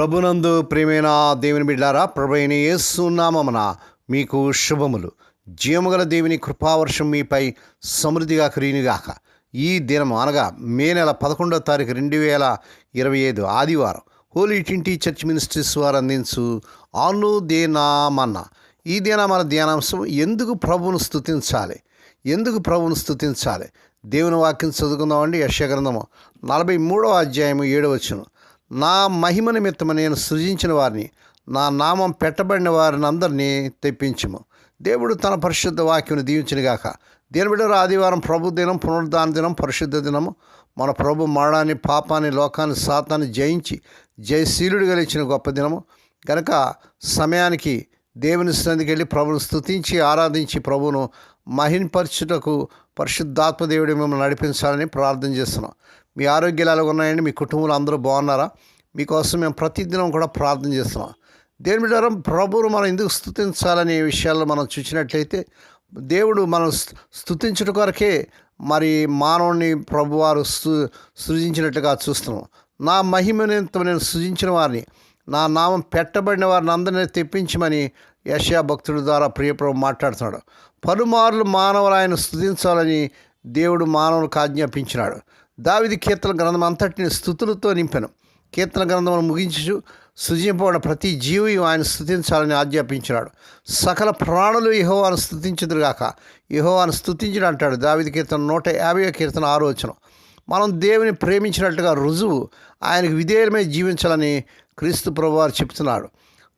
ప్రభునందు ప్రేమైన దేవుని బిడ్డారా ప్రభైన యేసునామమున మీకు శుభములు. జీవముగల దేవుని కృపావర్షం మీపై సమృద్ధిగా కురియునిగాక ఈ దినం అనగా మే నెల పదకొండో తారీఖు రెండు వేల ఇరవై ఐదు ఆదివారం హోలీ ట్వంటీ చర్చ్ మినిస్ట్రీస్ వారు అందించు ఆను దేనామన్న ఈ దిన ధ్యానాంశం ఎందుకు ప్రభువును స్థుతించాలి ఎందుకు ప్రభువును స్థుతించాలి దేవుని వాక్యం చదువుకుందామండి. యశగ్రంథము నలభై మూడవ అధ్యాయము ఏడవచ్చును నా మహిమ నిమిత్తము నేను సృజించిన వారిని నా నామం పెట్టబడిన వారిని అందరినీ తెప్పించము. దేవుడు తన పరిశుద్ధ వాక్యం దీవించినగాక దీని బిడ్డరు ఆదివారం ప్రభు దినం పునరుద్ధాన దినం పరిశుద్ధ దినము. మన ప్రభు మరణాన్ని పాపాన్ని లోకాన్ని సాతాన్ని జయించి జయశీలుడు గెలిచిన గొప్ప దినము. కనుక సమయానికి దేవుని సన్నిధికి వెళ్ళి ప్రభును స్తుతించి ఆరాధించి ప్రభును మహిన్పరచుటకు పరిశుద్ధాత్మ దేవుడి మిమ్మల్ని నడిపించాలని ప్రార్థన చేస్తున్నాం. మీ ఆరోగ్యాలు ఎలా ఉన్నాయండి? మీ కుటుంబంలో అందరూ బాగున్నారా? మీకోసం మేము ప్రతిదినం కూడా ప్రార్థన చేస్తున్నాం. దేని ద్వారా ప్రభువును మనం ఎందుకు స్థుతించాలనే విషయాల్లో మనం చూసినట్లయితే దేవుడు మనం స్థుతించడం స్తుతించుట కొరకే మరి మానవుని ప్రభువారు సు సృజించినట్టుగా చూస్తున్నాం. నా మహిమనింత నేను సృజించిన వారిని నా నామం పెట్టబడిన వారిని అందరినీ తెప్పించమని యశయా భక్తుడి ద్వారా ప్రియప్రభు మాట్లాడుతున్నాడు. పలుమార్లు మానవులు ఆయన స్థుతించాలని దేవుడు మానవులకు ఆజ్ఞాపించినాడు. దావిది కీర్తన గ్రంథం అంతటిని స్థుతులతో నింపెను. కీర్తన గ్రంథమును ముగించు సృజింపబడిన ప్రతి జీవి ఆయన స్థుతించాలని ఆజ్ఞాపించినాడు. సకల ప్రాణులు యహోవాను స్థుతించుదురుగాక. యహోవాను స్థుతించడం అంటాడు దావిది కీర్తన నూట యాభై కీర్తన ఆరోచన మనం దేవుని ప్రేమించినట్టుగా రుజువు ఆయనకు విధేయమై జీవించాలని క్రీస్తు ప్రభువారు చెప్తున్నాడు.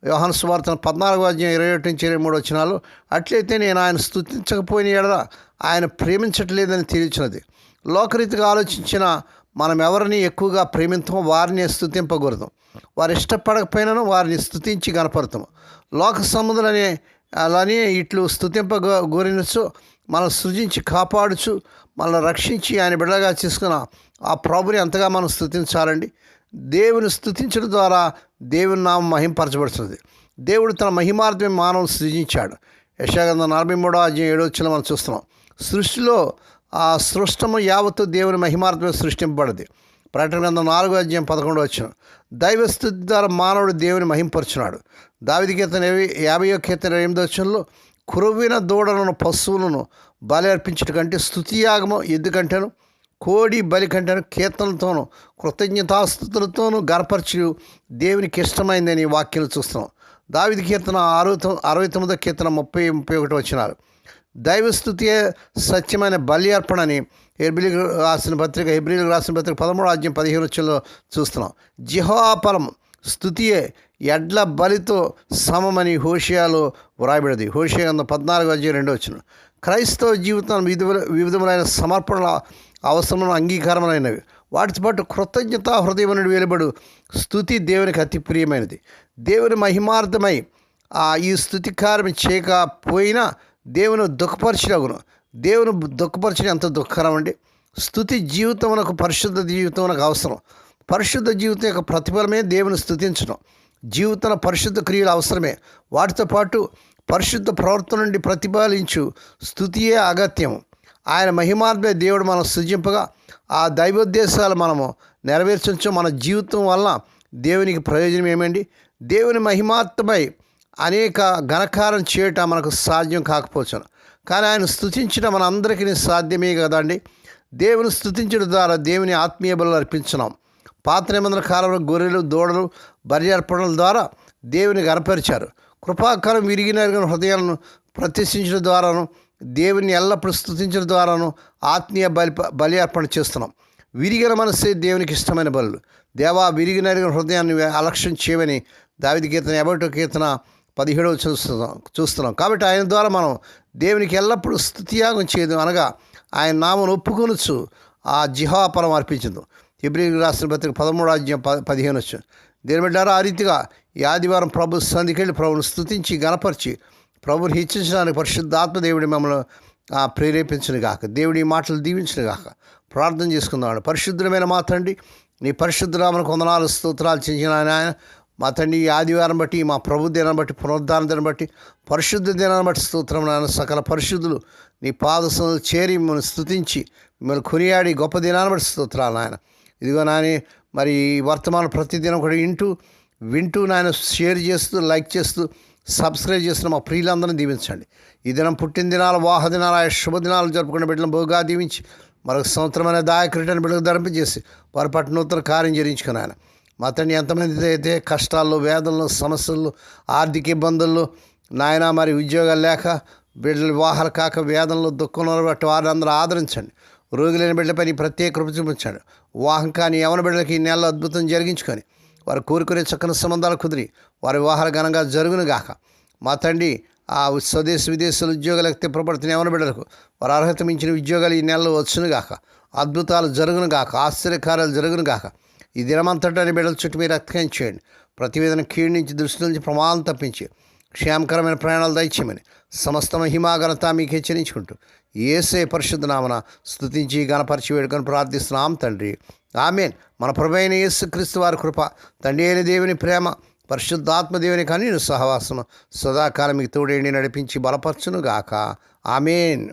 యోహాను సువార్తన పద్నాలుగు అధ్యాయం ఇరవై ఒకటి నుంచి ఇరవై మూడు వచ్చినాలు అట్లయితే నేను ఆయన స్థుతించకపోయిన ఎడల ఆయన ప్రేమించట్లేదని తెలియచినది లోకరీతిగా ఆలోచించిన మనం ఎవరిని ఎక్కువగా ప్రేమించమో వారిని స్థుతింపకూడదు. వారు ఇష్టపడకపోయినను వారిని స్థుతించి కనపడతాము. లోక సముద్రులనే అలానే ఇట్లు స్థుతింప గురించు మనం సృజించి కాపాడుచు మనల్ని రక్షించి ఆయన బిడ్డగా చేసుకున్న ఆ ప్రభుని ఎంతగా మనం స్థుతించాలండి? దేవుని స్థుతించడం ద్వారా దేవుని నామం మహింపరచబడుతుంది. దేవుడు తన మహిమార్థమే మానవుని సృజించాడు. యశాగంధ నలభై మూడో అధ్యాయం ఏడో వచ్చిన మనం చూస్తున్నాం. సృష్టిలో ఆ సృష్టము యావత్తు దేవుని మహిమార్థమే సృష్టింపబడింది. ప్రకటన గ్రంథం నాలుగో అధ్యాయం పదకొండు వచ్చిన దైవస్థుతి ద్వారా మానవుడు దేవుని మహింపరుచున్నాడు. దావిది కీర్తన యాభై- కీర్తన ఎనిమిదో వచ్చంలో కురువిన దూడలను పశువులను బలి అర్పించట కంటే స్థుతియాగము ఎందుకంటేను? కోడి బలి కంటేను కీర్తనలతోనూ కృతజ్ఞతాస్థుతులతోనూ గర్పరచు దేవునికి ఇష్టమైందని వాక్యాలు చూస్తున్నాం. దావిది కీర్తన అరవై అరవై తొమ్మిదో కీర్తన ముప్పై ముప్పై ఒకటి వచ్చినారు దైవస్థుతియే సత్యమైన బలి అర్పణని హెబ్రిలకు రాసిన పత్రిక హెబ్రిలకు రాసిన పత్రిక పదమూడు అధ్యాయం పదిహేను వచ్చంలో చూస్తున్నాం. జిహోపలం స్థుతియే ఎడ్ల బలితో సమమని హోషియాలో వ్రాయబడింది హోషియా వంద పద్నాలుగు అధ్యాయం రెండో వచ్చిన. క్రైస్తవ జీవితం వివిధ వివిధములైన సమర్పణల అవసరమైన అంగీకారములైనవి. వాటితో పాటు కృతజ్ఞత హృదయం నుండి స్థుతి దేవునికి అతి ప్రియమైనది. దేవుని మహిమార్థమై ఆ ఈ స్థుతి కార్యం చేయకపోయినా దేవుని దుఃఖపరచడగును దేవుని దుఃఖపరచడం ఎంత దుఃఖకరం అండి? స్థుతి జీవితమునకు పరిశుద్ధ జీవితం మనకు అవసరం. పరిశుద్ధ జీవితం యొక్క ప్రతిఫలమే దేవుని స్థుతించడం. జీవితంలో పరిశుద్ధ క్రియలు అవసరమే. వాటితో పాటు పరిశుద్ధ ప్రవర్తన నుండి ప్రతిపాదించు స్థుతియే అగత్యం ఆయన మహిమార్థమే దేవుడు మనం సృజింపగా ఆ దైవోద్దేశాలు మనము నెరవేర్చచ్చు. మన జీవితం వలన దేవునికి ప్రయోజనం ఏమండి? దేవుని మహిమార్థమై అనేక ఘనకారం చేయటం మనకు సాధ్యం కాకపోవచ్చును కానీ ఆయన స్థుతించడం మన అందరికీ సాధ్యమే కదండి దేవుని స్థుతించడం ద్వారా దేవుని ఆత్మీయ బలు అర్పించున్నాం పాత నిబంధన కాలంలో గొర్రెలు దూడలు బర్యార్పణల ద్వారా దేవుని గనపరిచారు. కృపాకారం విరిగిన హృదయాలను ప్రతిష్ఠించడం ద్వారాను దేవుని ఎల్లప్పుడూ స్థుతించడం ద్వారాను ఆత్మీయ బలి బలి అర్పణ చేస్తున్నాం. విరిగిన మనసే దేవునికి ఇష్టమైన బలులు. దేవా విరిగిన హృదయాన్ని అలక్ష్యం చేయమని దావిది కీర్తన ఎబటో కీర్తన పదిహేడవ చూస్తున్నాం చూస్తున్నాం. కాబట్టి ఆయన ద్వారా మనం దేవునికి ఎల్లప్పుడూ స్థుతియాగం చేయదు అనగా ఆయన నామను ఒప్పుకొనొచ్చు ఆ జిహాపరం అర్పించదు. హిబ్రి రాసిన పత్రిక పదమూడు అధ్యాయం ప పదిహేను వచ్చు దేని బిడ్డారా ఆ రీతిగా ఈ ఆదివారం ప్రభు సంధికెళ్ళి ప్రభుని స్థుతించి గణపరిచి ప్రభుని హెచ్చించడానికి పరిశుద్ధాత్మ దేవుడి మమ్మల్ని ప్రేరేపించిన గాక. దేవుడి మాటలు దీవించిన గాక. ప్రార్థన చేసుకుందాం పరిశుద్ధమైన మాత్రండి నీ పరిశుద్ధరామను కొందనాలు స్తోత్రాలు చెందిన ఆయన. మా తండ్రి ఈ ఆదివారం బట్టి మా ప్రభు దినాన్ని బట్టి పునరుద్ధారణ దినం బట్టి పరిశుద్ధ దినాన్ని బట్టి స్తోత్రం నాయన. సకల పరిశుద్ధులు నీ పాద చేరి మిమ్మల్ని స్థుతించి మిమ్మల్ని కొనియాడి గొప్ప దినాన్ని బట్టి స్తోత్రాలు నాయన. ఇదిగో నాని మరి ఈ వర్తమానం ప్రతిదినం కూడా వింటూ వింటూ నాయన షేర్ చేస్తూ లైక్ చేస్తూ సబ్స్క్రైబ్ చేస్తున్న మా ప్రియులందరినీ దీవించండి. ఈ దినం పుట్టినదినాలు వాహ దినాలు శుభదినాలు జరుపుకున్న బిడ్డలను బహుగా దీవించి మరొక సంవత్సరం అనే దాయకరిటని బిడ్డకు ధరింపజేసి వారి పట్ల నూతన కార్యం జరించుకున్నాను ఆయన మా తండ్రి ఎంతమంది అయితే కష్టాల్లో వేదనలు సమస్యలు ఆర్థిక ఇబ్బందుల్లో నాయన మరి ఉద్యోగాలు లేక బిడ్డలు వివాహాలు కాక వేదనలు దుఃఖంలో బట్టి వారిని అందరూ ఆదరించండి. రోగులైన బిడ్డలపై నీ ప్రత్యేక కృప చూపించండి. వివాహం కానీ యవన బిడ్డలకి ఈ నెలలో అద్భుతం జరిగించుకొని వారు కోరుకునే చక్కని సంబంధాలు కుదిరి వారి వివాహాలు ఘనంగా జరుగును గాక. మా తండ్రి ఆ స్వదేశ విదేశాల ఉద్యోగాలకు తిప్పబడుతున్న యవన బిడ్డలకు వారు అర్హత మించిన ఉద్యోగాలు ఈ నెలలో వచ్చును గాక. అద్భుతాలు జరుగును గాక ఆశ్చర్యకార్యాలు జరుగును గాక. ఈ దినమంతటాన్ని బిడ్డల చుట్టూ మీరు రక్తం చేయండి. ప్రతివేదన క్షీణించి నుంచి దృష్టి నుంచి ప్రమాదం తప్పించి క్షేమకరమైన ప్రయాణాలు దయచేయమని సమస్త మహిమాఘనత మీకు హెచ్చరించుకుంటూ ఏసే పరిశుద్ధ నామన స్థుతించి గణపరిచి వేడుకొని ప్రార్థిస్తున్నాం తండ్రి. ఆమెన్. మన ప్రభైన యేసు క్రీస్తు వారి కృప తండ్రి అయిన దేవుని ప్రేమ పరిశుద్ధాత్మ దేవుని కానీ సహవాసము సదాకాలం మీకు తోడేండి నడిపించి బలపరచునుగాక. ఆమెన్.